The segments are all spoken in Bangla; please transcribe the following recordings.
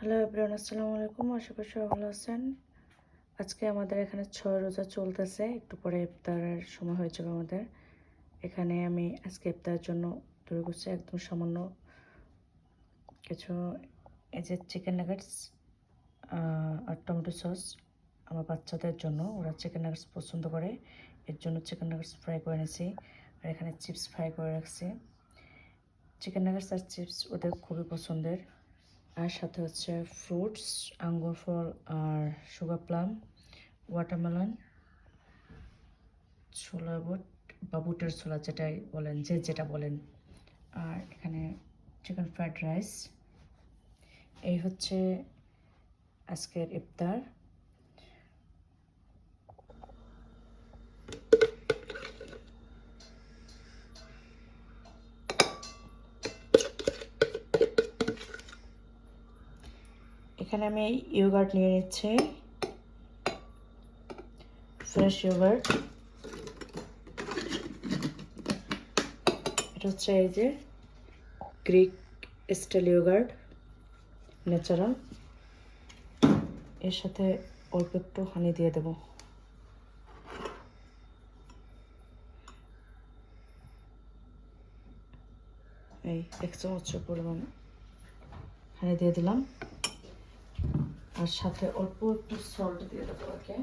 হ্যালো এভরিওয়ান আসসালামু আলাইকুম আশা করি সবাই ভালো আছেন। আজকে আমাদের এখানে ছয় রোজা চলতেছে। একটু পরে ইফতারের সময় হয়ে যাবে আমাদের। এখানে আমি আজকে ইফতারের জন্য তৈরি করছি একদম সামান্য কিছু এই যে চিকেন নাগেটস আর টমেটো সস আমার বাচ্চাদের জন্য। ওরা চিকেন নাগেটস পছন্দ করে। এর জন্য চিকেন নাগেটস ফ্রাই করে নিয়েছি আর এখানে চিপস ফ্রাই করে রাখছি। চিকেন নাগেটস আর চিপস ওদের খুবই পছন্দের। আর সাথে হচ্ছে ফ্রুটস আঙ্গুর, ফল আর সুগার প্লাম ওয়াটারমেলন ছোলা বুট, বা বুটের ছোলা যেটাই বলেন, যে যেটা বলেন। আর এখানে চিকেন ফ্রাইড রাইস এই হচ্ছে আজকের ইফতার। এখানে আমি ইয়োগার্ট নিয়ে নিচ্ছি। ফ্রেশ ইয়োগার্ট এটা হচ্ছে এই যে গ্রিক স্টাইল ইয়োগার্ট ন্যাচারাল এর সাথে অল্প একটু হানি দিয়ে দেব। এই এক চামচ পরিমাণ হানি দিয়ে দিলাম। আর সাথে অল্প একটু সল্ট দিয়ে দেবো ওকে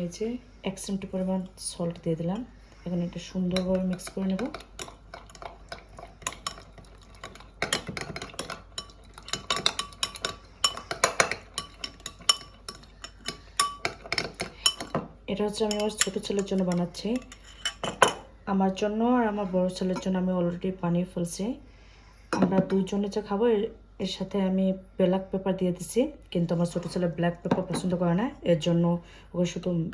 এই যে এক চিমটি পরিমাণ সল্ট দিয়ে দিলাম। এখন এটা সুন্দরভাবে মিক্স করে নেব। এটা হচ্ছে আমি আমার ছোটো ছেলের জন্য বানাচ্ছি। আমার জন্য আর আমার বড় ছেলের জন্য আমি অলরেডি বানিয়ে ফেলছি। আমরা দুইজনে যে খাব, এর- সাথে আমি ব্ল্যাক পেপার দিয়ে দিছি। কিন্তু আমার ছোটো ছেলে ব্ল্যাক পেপার পছন্দ করে না। এর জন্য ওকে শুধু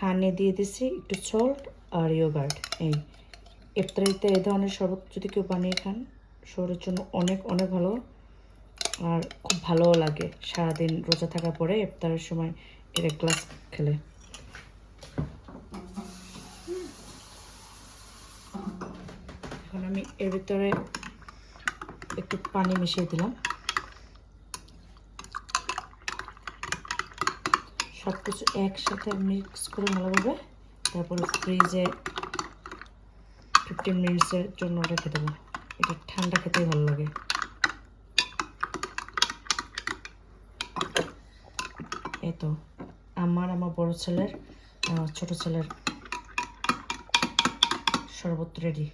হানি দিয়ে দিছি, একটু সল্ট আর ইয়োগার্ট এই ইফতারিতে এই ধরনের শরবত যদি কেউ বানিয়ে খান, শরীরের জন্য অনেক অনেক ভালো আর খুব ভালোও লাগে। সারাদিন রোজা থাকার পরে ইফতারের সময় এর এক গ্লাস খেলে। এখন আমি এর ভিতরে একটু পানি মিশিয়ে দিলাম। সব কিছু একসাথে মিক্স করে ভালোভাবে তারপরে ফ্রিজে ফিফটিন মিনিটসের জন্য রেখে দেবো। এটা ঠান্ডা খেতেই ভালো লাগে। এই তো, আমার আমার বড় ছেলের ছোট ছেলের শরবত রেডি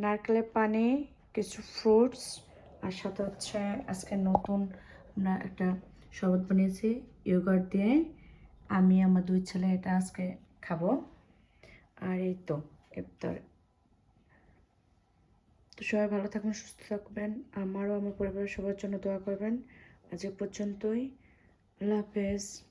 নারকেলের পানি কিছু ফ্রুটস আর সাথে হচ্ছে আজকে নতুন আমরা একটা শরবত বানিয়েছি ইয়োগার্ট দিয়ে। আমি, আমার দুই ছেলে এটা আজকে খাব। আর এই তো ইফতার তো সবাই ভালো থাকবেন, সুস্থ থাকবেন, আমারও, আমার পরিবারের সবার জন্য দোয়া করবেন। আজ এ পর্যন্তই। আল্লাহ হাফেজ।